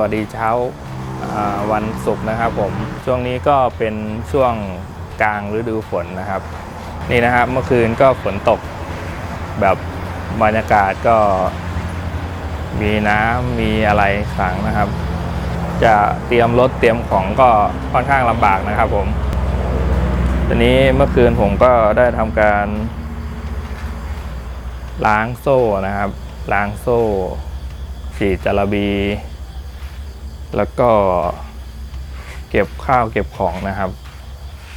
วัสดีเช้าวันศุกร์นะครับผมช่วงนี้ก็เป็นช่วงกลางฤดูฝนนะครับ นี่นะครับเมื่อคืนก็ฝนตกแบบบรรยากาศก็มีน้ำมีอะไรขังนะครับ จะเตรียมรถเตรียมของก็ค่อนข้างลำบากนะครับผมทีนี้เมื่อคืนผมก็ได้ทำการ ล้างโซ่นะครับ ล้างโซ่ฉีดจาระบี แล้วก็เก็บข้าวเก็บของนะครับ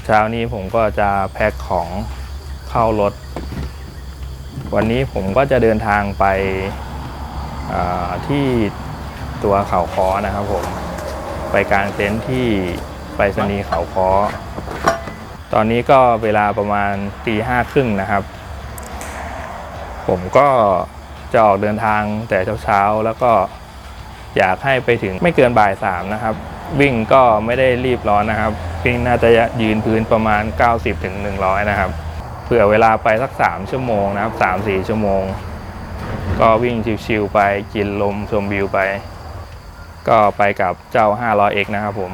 เช้านี้ผมก็จะแพ็คของเข้ารถ วันนี้ผมก็จะเดินทางไปที่ตัวเขาคอนะครับผมไปกลางเต็นท์ที่ไปรษณีย์เขาคอตอนนี้ก็เวลาประมาณตีห้าครึ่งนะครับ ผมก็จะออกเดินทางแต่เช้าๆแล้วก็ อยากให้ไปถึงไม่เกินบ่ายสามนะครับ วิ่งก็ไม่ได้รีบร้อนนะครับ วิ่งน่าจะยืนพื้นประมาณ 90ถึง100 นะครับ เผื่อเวลาไปสัก 3 ชั่วโมงนะครับ 3-4 ชั่วโมง ก็วิ่งชิวๆไปกินลมชมวิวไป ก็ไปกับเจ้า 500x นะครับผม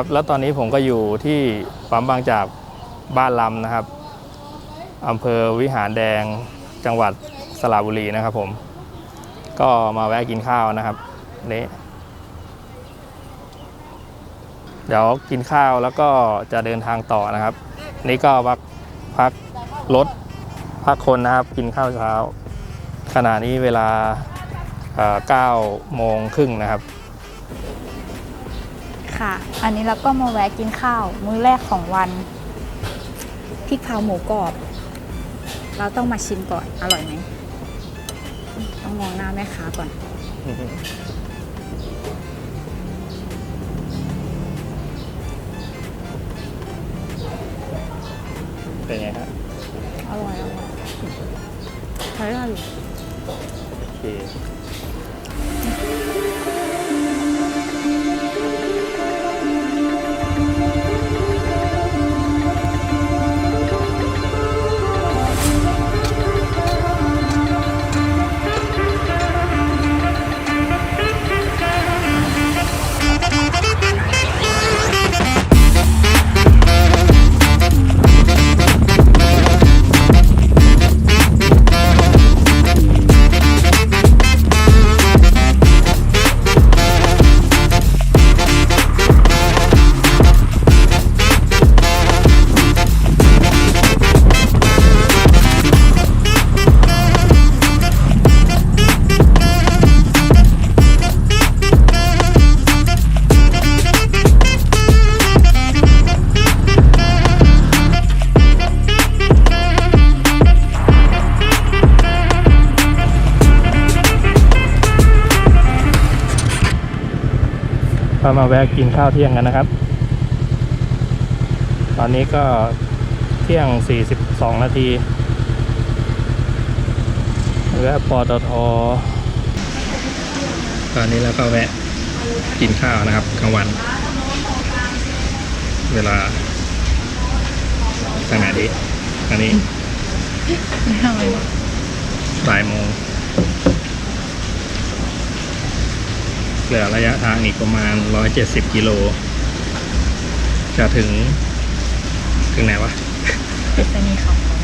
ครับ แล้วตอนนี้ผมก็อยู่ที่ปั๊มบางจากบ้านลำนะครับอำเภอวิหารแดงจังหวัดสระบุรีนะครับ ผม ก็มาแวะกินข้าวนะครับนี่เดี๋ยวกินข้าวแล้วก็จะเดินทางต่อนะครับ นี่ก็พักพักรถพักคนนะครับ กินข้าวเช้า ขณะนี้เวลา9โมงครึ่งนะครับ ค่ะ อันนี้เราก็มาแวะกินข้าว มื้อแรกของวันพริกเผาหมูกรอบ เราต้องมาชิมก่อน อร่อยไหมต้องมองหน้าแม่ค้าก่อน เป็นไงครับอร่อยอร่อยใช้ได้อยู่โอเค มาแวะกินข้าวเที่ยงกันนะครับ ตอนนี้ก็เที่ยง 42 นาทีแวะปตทตอนนี้แล้วก็แวะกินข้าวนะครับกลางวัน เวลาทางไหนดีอันนี้บ่ายโมง เหลือระยะทางอีกประมาณ 170 กิโล จะถึง ถึงไหนวะเป็นสนีเขาของ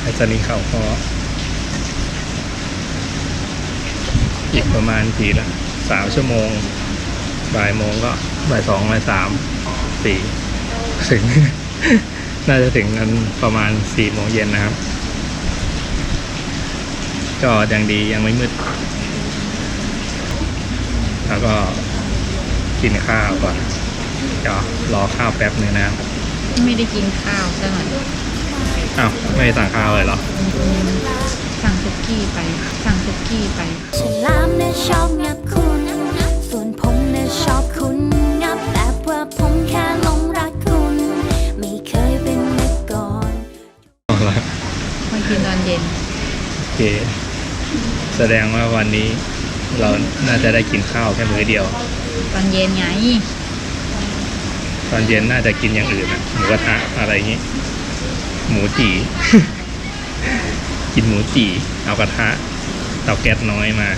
ไปสนีย์เขาพออีกประมาณกี่ละสามชั่วโมง บ่ายโมงก็บ่ายสองบ่ายสามสี่ถึง น่าจะถึงกันประมาณสี่โมงเย็นนะครับ ก็ยังดียังไม่มืดแล้ว ก็กินข้าวก่อนเดี๋ยวรอข้าวแป๊บหนึงนะครับไม่ได้กินข้าวซะหน่อยอ้าวไม่ได้สั่งข้าวเลยเหรอ สั่งสุกี้ไป สั่งสุกี้ไป ฉลามเนี่ยชอบงับคุณ ส่วนผมเนี่ยชอบคุณนับแบบว่าผมแค่หลงรักคุณ ไม่เคยเป็นมาก่อนมากินตอนเย็น โอเค แสดงว่าวันนี้ เราน่าจะได้กินข้าวแค่มื้อเดียว ตอนเย็นไงตอนเย็นน่าจะกินอย่างอื่นนะหมูกระทะอะไรอย่างนี้ หมูจี กินหมูจีเอากระทะเตาแก๊สน้อยมา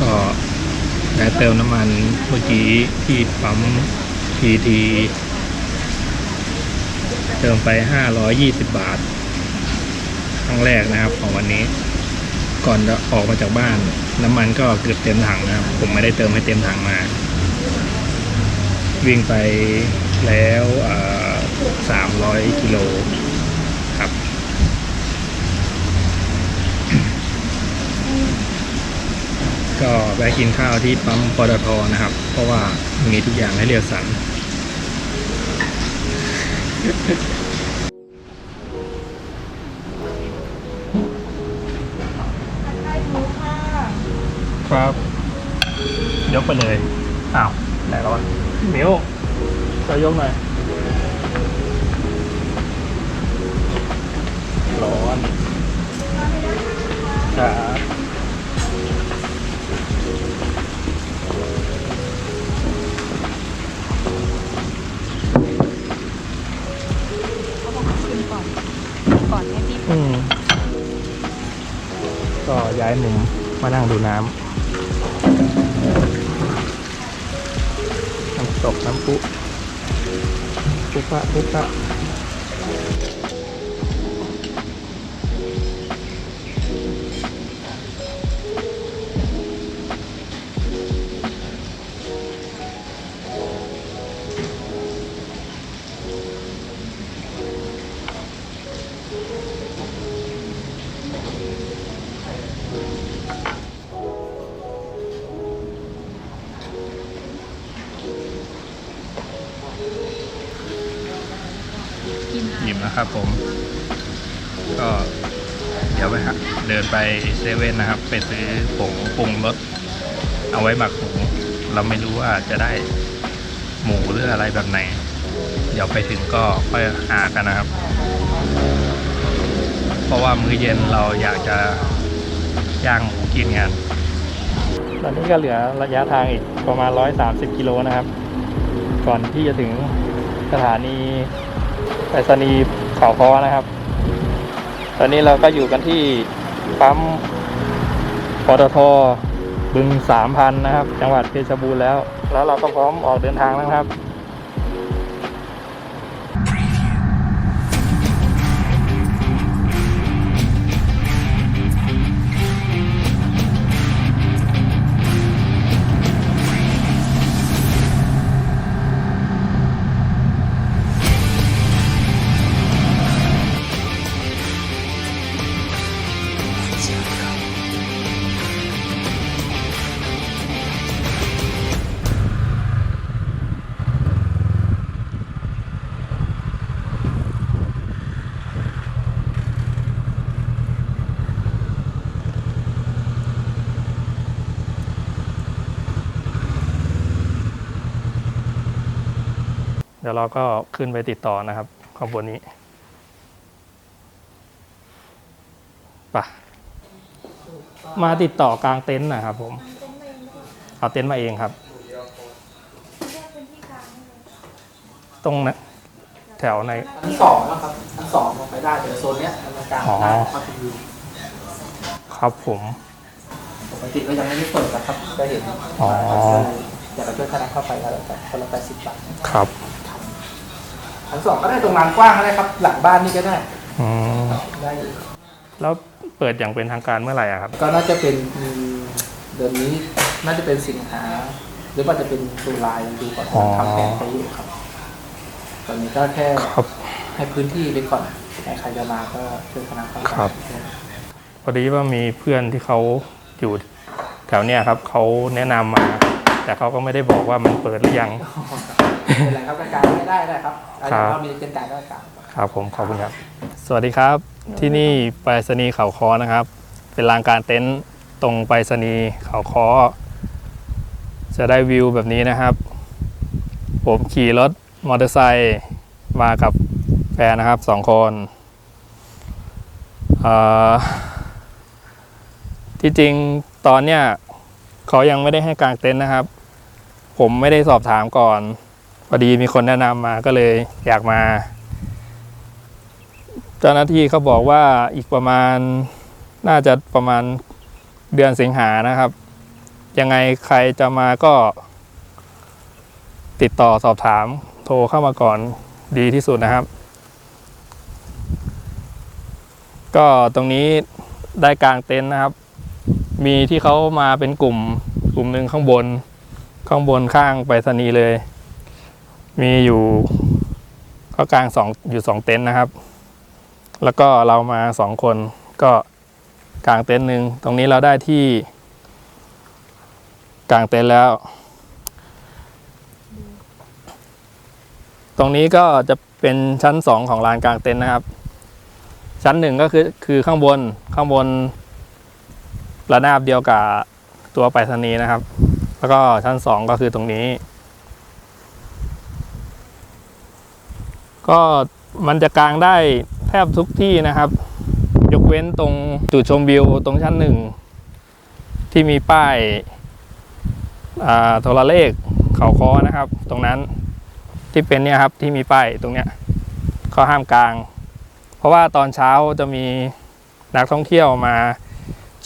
ก็ได้เติมน้ำมันเมื่อกี้ที่ปั๊มทีที เติมไป520บาท ครั้งแรกนะครับ ของวันนี้ ก่อนจะออกมาจากบ้าน น้ำมันก็เกือบเต็มถังนะครับ ผมไม่ได้เติมให้เต็มถังมา วิ่งไปแล้วสามร้อยกิโลครับ ก็แวะกินข้าวที่ปั๊มปตทนะครับ เพราะว่ามีทุกอย่างให้เลือกสรร ครับ ยกไปเลย อ้าวไหนแล้ววะมิวจะยกหน่อย ร้อนครับเขาบอกขึ้นก่อนก่อนให้พี่อืมก็ย้ายมุมมานั่งดูน้ำ ตกน้ำพุพุพะพุพะ ครับผม ก็เดี๋ยวไปฮะเดินไปเซเว่นนะครับ ไปซื้อผงปรุงรสเอาไว้หมักหมูเราไม่รู้ว่าจะได้หมูหรืออะไรแบบไหน เดี๋ยวไปถึงก็ค่อยหากันนะครับ เพราะว่ามื้อเย็นเราอยากจะย่างหมูกินกันตอนนี้ก็เหลือระยะทางอีกประมาณ 130 กิโลนะครับ ก่อนที่จะถึงสถานีไปรษณีย์ เขาคอนะครับ ตอนนี้เราก็อยู่กันที่ปั๊มปตทบึงสามพันนะครับ จังหวัดเพชรบูรณ์แล้ว แล้วเราก็พร้อมออกเดินทางแล้วครับ ดี๋ยวเราก็ขึ้นไปติดต่อนะครับขบวนนี้ไปะมาติดต่อกลางเต็นท์นะครับผม เอาเต็นท์มาเองครับ ตรงนะแถวในชั้นสองนะครับชั้นสองลงไปได้แต่โซนเนี้ยมันกลางอ๋อได้ครับเป็นวิวครับผมปกติก็ยังไม่ได้เปิดนะครับได้เห็นอ๋ออยากจะช่วยคณะเข้าไปก็แล้วแต่คนละแปดสิบบาทครับ ชั้นสองก็ได้ตรงลานกว้างก็ได้ครับ หลังบ้านนี่ก็ได้อืมได้อยู่แล้วเปิดอย่างเป็นทางการเมื่อไหร่อะครับ ก็น่าจะเป็นอืมเดือนนี้น่าจะเป็นสิงหาหรือว่าจะเป็นตุลายังดูก่อนอ๋อ ทำแผนไปอยู่ครับ ตอนนี้ก็แค่ครับ ให้พื้นที่ไปก่อนใครจะมาก็ช่วยคณะเข้าไปครับ พอดีว่ามีเพื่อนที่เขาอยู่แถวเนี้ยครับเขาแนะนำมา แต่เขาก็ไม่ได้บอกว่ามันเปิดหรือยัง เป็นไรครับการไม่ได้ได้ครับเอาครับเรามีเป็นการก็การครับผมขอบคุณครับ สวัสดีครับ ที่นี่ไปรษณีย์เขาคอนะครับ เป็นลานกลารเต็นท์ตรงไปรษณีย์เขาคอจะได้วิวแบบนี้นะครับ ผมขี่รถมอเตอร์ไซค์มากับแฟนนะครับสองคนเอ่อที่จริงตอนเนี้ยเขายังไม่ได้ให้กางเต็นท์นะครับ ผมไม่ได้สอบถามก่อน พอดีมีคนแนะนำมาก็เลยอยากมา เจ้าหน้าที่เขาบอกว่าอีกประมาณน่าจะประมาณเดือนสิงหานะครับ ยังไงใครจะมาก็ ติดต่อสอบถามโทรเข้ามาก่อนดีที่สุดนะครับ ก็ตรงนี้ได้กลางเต็นท์นะครับ มีที่เขามาเป็นกลุ่มกลุ่มหนึ่งข้างบน ข้างบนข้างไปรษณีย์เลย มีอยู่ก็กลางสองอยู่สองเต็นท์นะครับ แล้วก็เรามาสองคนก็กลางเต็นท์หนึ่งตรงนี้เราได้ที่ กลางเต็นท์แล้ว ตรงนี้ก็จะเป็นชั้นสองของลานกลางเต็นท์นะครับ ชั้นหนึ่งก็คือคือข้างบนข้างบนระนาบเดียวกับตัวไปรษณีย์นะครับ แล้วก็ชั้นสองก็คือตรงนี้ ก็มันจะกางได้แทบทุกที่นะครับ ยกเว้นตรงจุดชมวิวตรงชั้นหนึ่ง ที่มีป้ายอ่าโทรเลขเขาคอนะครับ ตรงนั้นที่เป็นเนี่ยครับที่มีป้ายตรงเนี้ยเขาห้ามกลาง เพราะว่าตอนเช้าจะมีนักท่องเที่ยวมา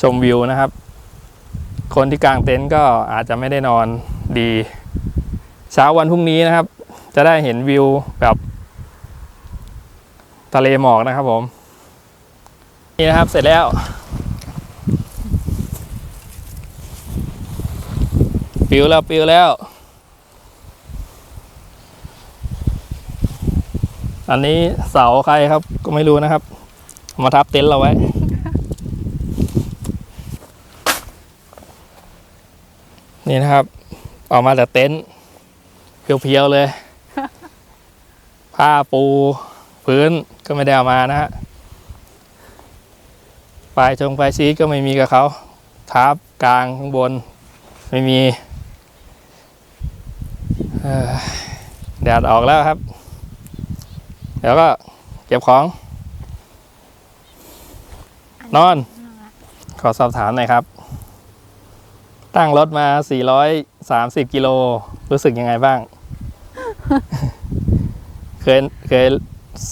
ชมวิวนะครับ คนที่กางเต็นท์ก็อาจจะไม่ได้นอนดี เช้าวันพรุ่งนี้นะครับ จะได้เห็นวิวแบบ ทะเลหมอกนะครับผม นี่นะครับเสร็จแล้ว ปิวแล้วปิวแล้ว อันนี้เสาใครครับ ก็ไม่รู้นะครับ มาทับเต็นท์เราไว้นี่นะครับ ออกมาจากเต็นท์เพียวๆเลย ผ้าปู พื้น ก็ไม่ได้เอามานะฮะปลายชงปลายชี้ก็ไม่มีกับเขาทับกลางข้างบน ไม่มีแดดออกแล้วครับ เดี๋ยวก็เก็บของ นอน ขอสอบถามหน่อยครับ ตั้งรถมา 430 กิโล รู้สึกยังไงบ้าง เคยเคย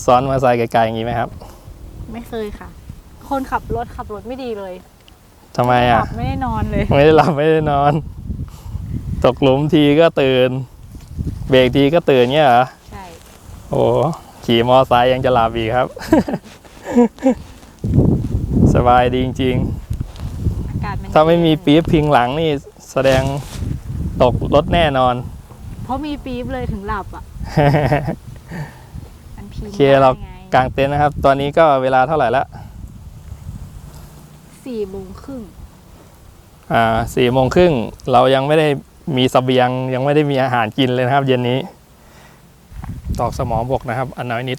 ซ้อนมอเตอร์ไซค์ไกลๆอย่างนี้ไหมครับ ไม่เคยค่ะ คนขับรถขับรถไม่ดีเลยทำไมอะขับไม่ได้นอนเลย ไม่ได้หลับไม่ได้นอน ตกหลุมทีก็ตื่น เบรกทีก็ตื่นเงี้ยเหรอ ใช่ โอ้ขี่มอไซค์ยังจะหลับอีกครับ สบายดีจริง อากาศมันๆ ถ้าไม่มีปี๊บพิงหลังนี่แสดงตกรถแน่นอน เพราะมีปี๊บเลยถึงหลับอะ มันพิงโอเคเราได้ไงกางเต็นท์นะครับ ตอนนี้ก็เวลาเท่าไหร่ละสี่โมงครึ่งอ่าสี่โมงครึ่งเรายังไม่ได้มีสเสบียงยังไม่ได้มีอาหารกินเลยนะครับ เย็นนี้ ตอกสมองบกนะครับ อันน้อยนิด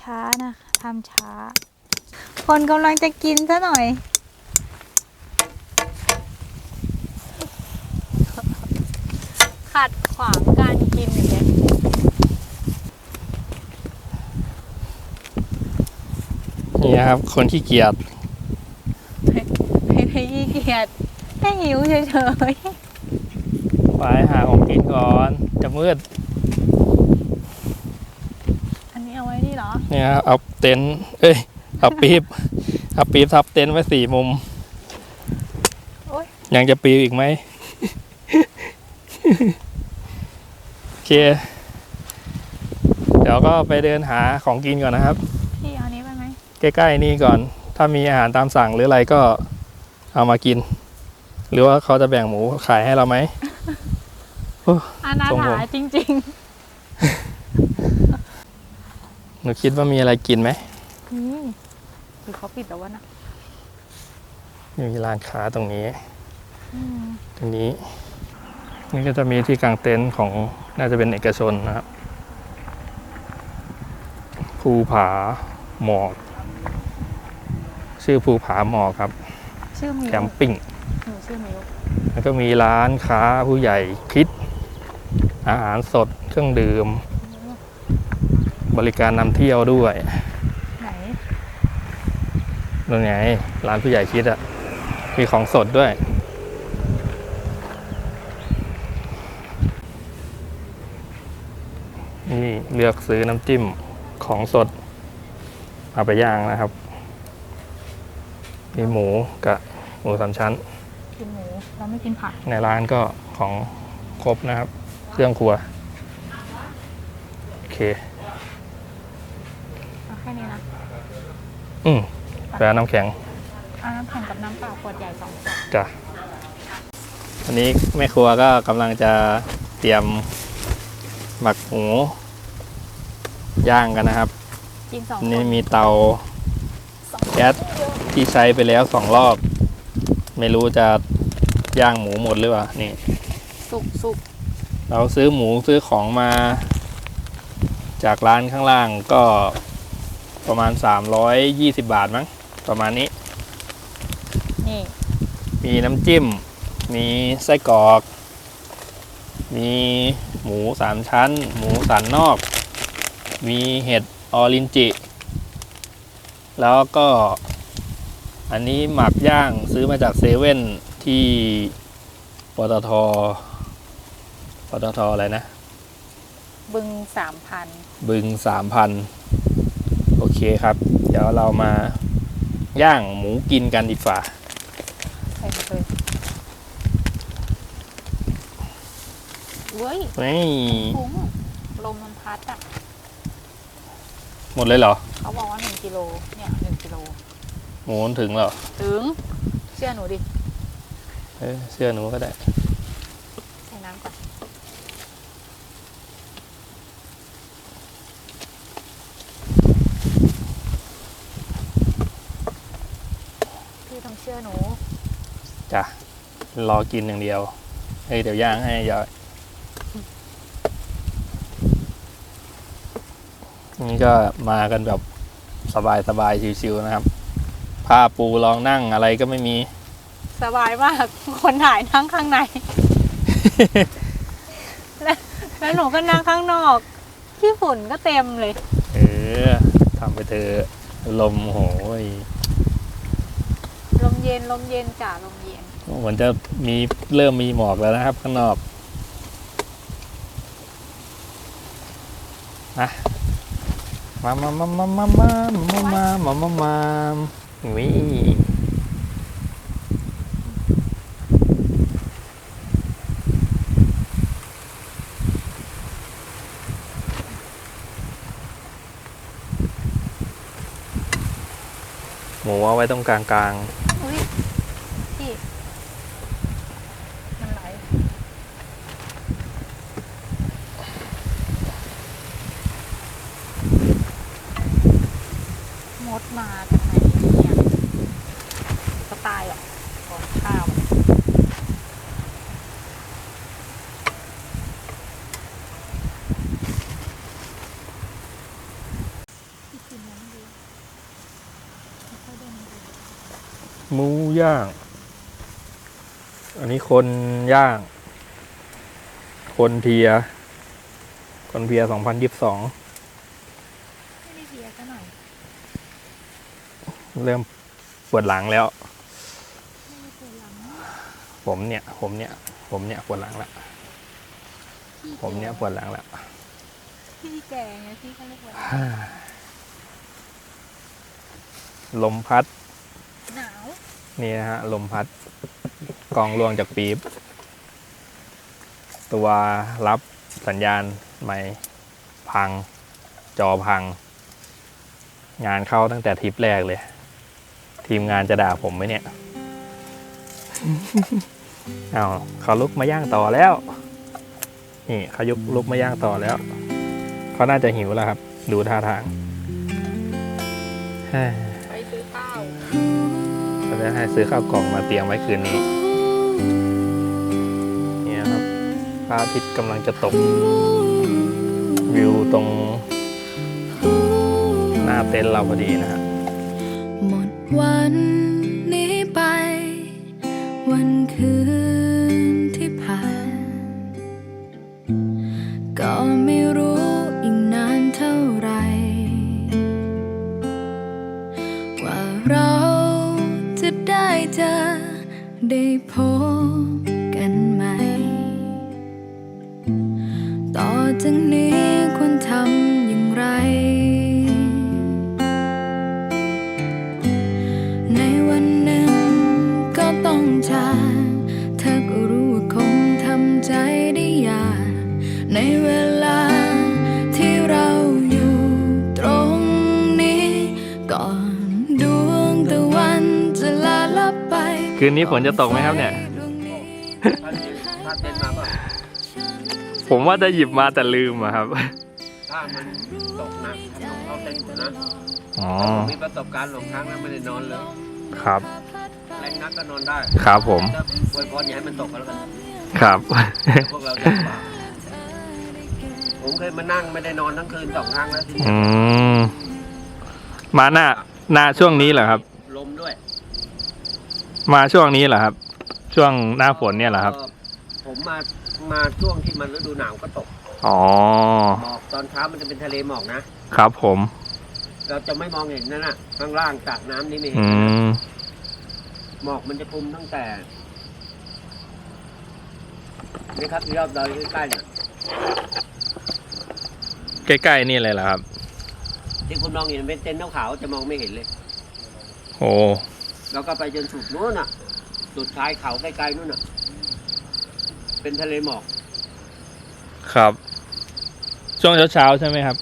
ช้านะทำช้า คนกำลังจะกินซะหน่อย ขัดขวางการกินอย่างเงี้ยนี่นะครับ คนขี้เกียจไม่ได้ขี้เกียจแค่หิวเฉยไปหาของกินก่อน จะมืดๆอันนี้เอาไว้นี่เหรอ เนี่ยครับเอาเต็นท์เอ้ย เอาปี๊บเอาปี๊บทับเต็นท์ไว้สี่มุมโอ๊ยยังจะปีบอีกไหมโอเค เดี๋ยวก็ไปเดินหาของกินก่อนนะครับ พี่เอานี้ไปไหมใกล้ๆนี่ก่อน ถ้ามีอาหารตามสั่งหรืออะไรก็เอามากิน หรือว่าเขาจะแบ่งหมูขายให้เราไหมอานาทรงผถามจริงหนูคิดว่ามีอะไรกินไหม ๆอืมหรือเขาปิดแล้ววะนะมีร้านค้าตรงนี้อืมตรงนี้ นี่ก็จะมีที่กางเต็นท์ของน่าจะเป็นเอกชนนะครับภูผาหมอก ชื่อภูผาหมอกครับ ชื่อมิแควมปิ้งหนูชื่อมิวแล้วก็มีร้านค้าผู้ใหญ่คิด อาหารสดเครื่องดื่ม บริการนำเที่ยวด้วยไหน นั่นไง ร้านผู้ใหญ่คิดอะมีของสดด้วย นี่เลือกซื้อน้ำจิ้มของสด เอาไปย่างนะครับ มีหมูกับหมูสามชั้น กินหมูเราไม่กินผักในร้านก็ของครบนะครับ เครื่องครัว โอเค เอาแค่นี้นะ อืม แปลน้ำแข็งเอาน้ำแข็งกับน้ำเปล่าขวดใหญ่สองขวดจ้ะอันนี้แม่ครัวก็กำลังจะเตรียมหมักหมูย่างกันนะครับ กินสองอันคนี่นมีเตาสองแก๊สที่ใช้ไปแล้วสองรอบ ไม่รู้จะย่างหมูหมดหรือเปล่านี่ สุกสุกเราซื้อหมูซื้อของมา จากร้านข้างล่างก็ประมาณ 320 บาทมั้ง ประมาณนี้ นี่มีน้ำจิ้ม มีไส้กรอก มีหมูสามชั้น หมูสันนอก มีเห็ดออรินจิ แล้วก็อันนี้หมักย่างซื้อมาจากเซเว่นที่ปตทปตทอะไรนะ บึงสามพัน บึงสามพัน โอเคครับ เดี๋ยวเรามา ย่างหมูกินกันดีกว่าใส่ไปเลยเว้ยนี่คุ้มลมมันพัดอะ หมดเลยเหรอ เขาบอกว่าหนึ่งกิโล เนี่ยหนึ่งกิโล หมูมันถึงเหรอ ถึง เชื่อหนูดิ เออเสื้อหนูก็ได้ ใส่น้ำก่อน พี่ต้องเชื่อหนู จ้ะ รอกินอย่างเดียวเฮ้ยเดี๋ยวย่างให้ยอยนี่ก็มากันแบบสบายสบายๆชิวๆนะครับ ผ้าปูรองนั่งอะไรก็ไม่มี สบายมาก คนถ่ายนั่งข้างใน แล้วแล้วหนูก็นั่งข้างนอก ที่ฝุ่นก็เต็มเลย เออทำไปเถอะลมโหยลมเย็นลมเย็นจ้าลมเย็น เหมือนจะมีเริ่มมีหมอกแล้วนะครับ ข้างนอกอะมามามามามามามามามามามาวิหมูเอาไว้ตรงกลางกลาง อุ้ยพี่มันไหล มดมาทำไมเนี่ยก็ตายหรอกก่อนข้าวหมูย่าง อันนี้คนย่าง คนเทีย คนเพียสองพันยิบสอง ไม่ได้เพียซะหน่อย เริ่มปวดหลังแล้วไม่ได้เพียหลังผมเนี่ย ผมเนี่ย ผมเนี่ยปวดหลังละพี่ผมเนี่ยปวดหลังละพี่แก่ไงพี่ก็เรียกว่าลมพัด หนาว นี่นะฮะ ลมพัด กองล่วงจากปี๊บ ตัวรับสัญญาณไม่พัง จอพัง งานเข้าตั้งแต่ทริปแรกเลย ทีมงานจะด่าผมไหมเนี่ยเอาเขาลุกมาย่างต่อแล้ว นี่เขายุกลุกมาย่างต่อแล้ว เขาน่าจะหิวแล้วครับ ดูท่าทางไปซื้อข้าวไปจะให้ซื้อข้าวกล่องมาเตรียมไว้คืนนี้ เนี่ยครับพระอาทิตย์กำลังจะตก วิวตรง หน้าเต็นท์เราพอดีนะฮะหมด วันนี้ไป วันคืนที่ผ่าน ก็ไม่รู้อีกนานเท่าไหรว่าเราจะได้เจอได้พบกันใหม่ต่อจากนี้ คืนนี้ฝนจะตกไหมครับเนี่ยดวงนี้ถ้าเต้นมาป่ะผมว่าจะหยิบมาแต่ลืมอะครับ ถ้ามันตกหนักถ้าต้องเข้าเต้นก่อนนะอ๋อ ผมมีประสบการณ์หลงครั้งแล้วไม่ได้นอนเลยครับ แรงนักก็นอนได้ครับผมถ้าอวยพรอย่าให้มันตกก็แล้วกันครับ พวกเราจะลำบากผมเคยมานั่งไม่ได้นอนทั้งคืนสองครั้งแล้วทีนี้อืม มาหน้า หน้าช่วงนี้เหรอครับ ลมด้วย มาช่วงนี้เหรอครับ ช่วงหน้าฝนเนี่ยเหรอครับก็ผมมามาช่วงที่มันฤดูหนาวก็ตกอ๋อหมอกตอนเช้ามันจะเป็นทะเลหมอกนะครับผม เราจะไม่มองเห็นนั่นน่ะข้างล่างจากน้ำนี่ไม่เห็นอืมหมอกมันจะคลุมตั้งแต่นี่ครับที่รอบดอยใกล้ๆเนี่ยใกล้ๆนี่เลยเหรอครับ ที่คุณมองเห็นเป็นเต็นท์ขาวๆจะมองไม่เห็นเลย โอ้ แล้วก็ไปจนสุดนู้นน่ะ สุดชายเขาใกล้ๆนู้นน่ะ เป็นทะเลหมอก ครับ ช่วงเช้าๆใช่ไหมครับ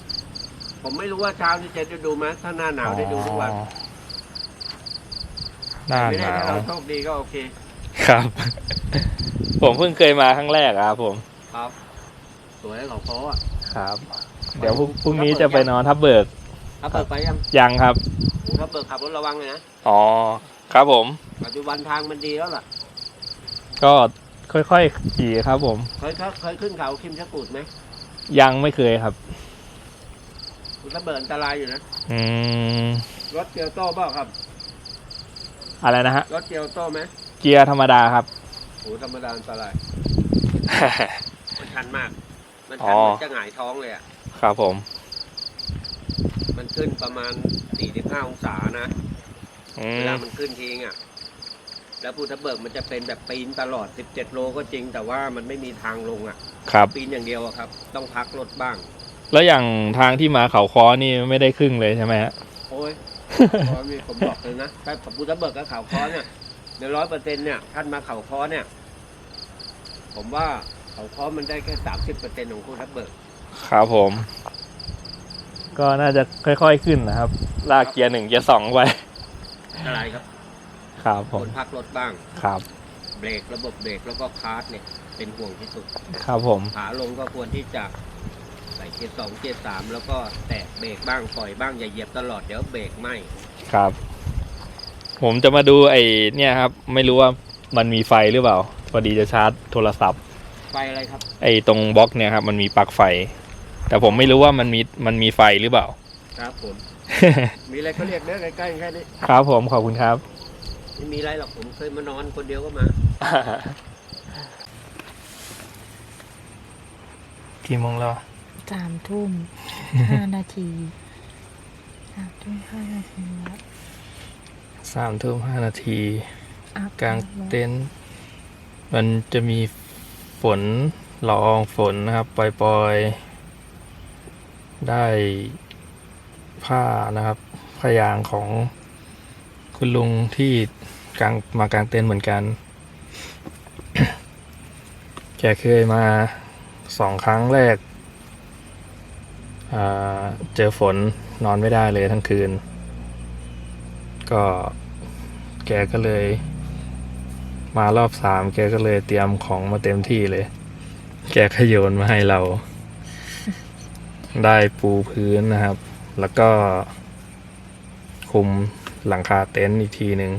ผมไม่รู้ว่าเช้านี่จะได้ดูไหมถ้าหน้าหนาวได้ดูทุกวันอ๋อหน้าไม่หได้นาถ้าว เราโชคดีก็โอเค ครับ ผมเพิ่งเคยมาครั้งแรกอะครับผม ครับ สวยเขาเพราะอะ ครับ เดี๋ยวพรุ่งพรุ่งนี้จะไปนอนทับเบิก ถ้าเปิดไปยังยังครับ ถ้าเปิดขับรถระวังเลยนะ อ๋อ ครับผม ปัจจุบันทางมันดีแล้วล่ะ ก็ค่อยๆขี่ครับผม เคยเคยขึ้นเขาคิมชะกูดไหมยังไม่เคยครับ มันก็เบิดอันตรายอยู่นะ อืมรถเกียวโต้เปล่าครับ อะไรนะฮะ รถเกียวโต้ไหมเกียร์ธรรมดาครับ โหธรรมดาอันตราย มันชันมาก มันอ๋ชันอเหมือนจะหงายท้องเลยอะ ครับผม มันขึ้นประมาณ 45 องศานะ อืเวมลามันขึ้นทีอะ แล้วภูทับเบิกมันจะเป็นแบบปีนตลอด 17 โลก็จริง แต่ว่ามันไม่มีทางลงอะ ครับ ปีนอย่างเดียวอะครับ ต้องพักรถบ้าง แล้วอย่างทางที่มาเขาคอนี่ไม่ได้ครึ่งเลยใช่ไหมฮะ โอ้ย พอมีผมบอกเลยนะถ้าภูทับเบิกกับเขาค้อเนี่ยในร้อยเปอร์เซ็นต์เนี่ยท่านมาเขาค้อเนี่ย ผมว่าเขาค้อมันได้แค่30เปอร์เซ็นต์ของภูทับเบิก ครับผม ก็น่าจะค่อยๆขึ้นนะครับ ลากเกียร์หนึ่งเกียร์สองไป อะไรครับครับผคมนพักรถบ้าง ครับเบรกระบบเบรกแล้วก็คาร์ทเนี่ยเป็นห่วงที่สุด ครับผมขาลงก็ควรที่จะใส่เกียร์สองเกียร์สามแล้วก็แตะเบรกบ้างปล่อยบ้างอย่าเหยียบตลอดเดี๋ยวเบรกไหมครับ ผมจะมาดูไอ้เนี่ยครับ ไม่รู้ว่ามันมีไฟหรือเปล่าพอดีจะชาร์จโทรศัพท์ ไฟอะไรครับ ไอ้ตรงบล็อกเนี่ยครับมันมีปลั๊กไฟ แต่ผมไม่รู้ว่ามันมีมันมีไฟหรือเปล่า ครับผม มีอะไรก็เรียกเด้อใกล้ๆแค่นี้ครับผมขอบคุณครับ ไม่มีอะไรหรอกผมเคยมานอนคนเดียวก็มา กี่โมงแล้วสามทุ่ม ห้านาทีสามทุ่มห้านาทีแล้วสามทุ่มห้านาทีอาบกลางน้ำเต็นท์มันจะมีฝนละอองฝนนะครับ ปล่อยๆ ได้ ผ้านะครับผ้ายางของคุณลุงที่กลางมากลางเต็นท์เหมือนกัน แกเคยมาสองครั้งแรก เจอฝนนอนไม่ได้เลยทั้งคืน ก็แกก็เลย มารอบสามแกก็เลยเตรียมของมาเต็มที่เลย แกก็โยนมาให้เรา ได้ปูพื้นนะครับ แล้วก็ คุมหลังคาเต็นท์อีกทีหนึ่ง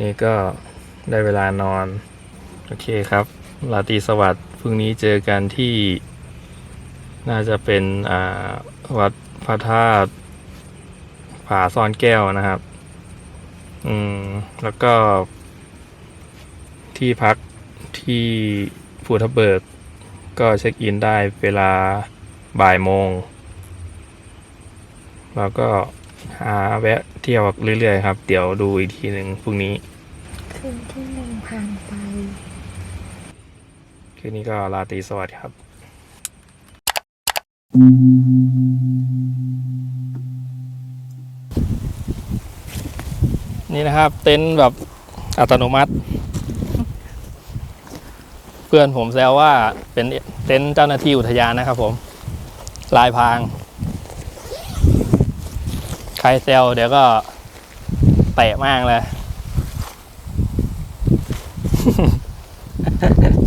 นี่ก็ได้เวลานอน โอเคครับลาตรีสวัสดิ์พรุ่งนี้เจอกันที่ น่าจะเป็นวัดพระธาตุผาซ่อนแก้วนะครับ อืม แล้วก็ ที่พักที่ภูทับเบิก ก็เช็คอินได้เวลาบ่ายโมง แล้วก็หาแวะเที่ยวเรื่อยๆครับ เดี๋ยวดูอีกทีหนึ่งพรุ่งนี้ คืนที่หนึ่งผ่านไป คืนนี้ก็ราตรีสวัสดิ์ครับนี่นะครับ เต็นท์แบบอัตโนมัติ เพื่อนผมแซวว่าเป็นเต็นท์เจ้าหน้าที่อุทยานนะครับผม ลายพราง ใครเซลเดี๋ยวก็เตะมากเลย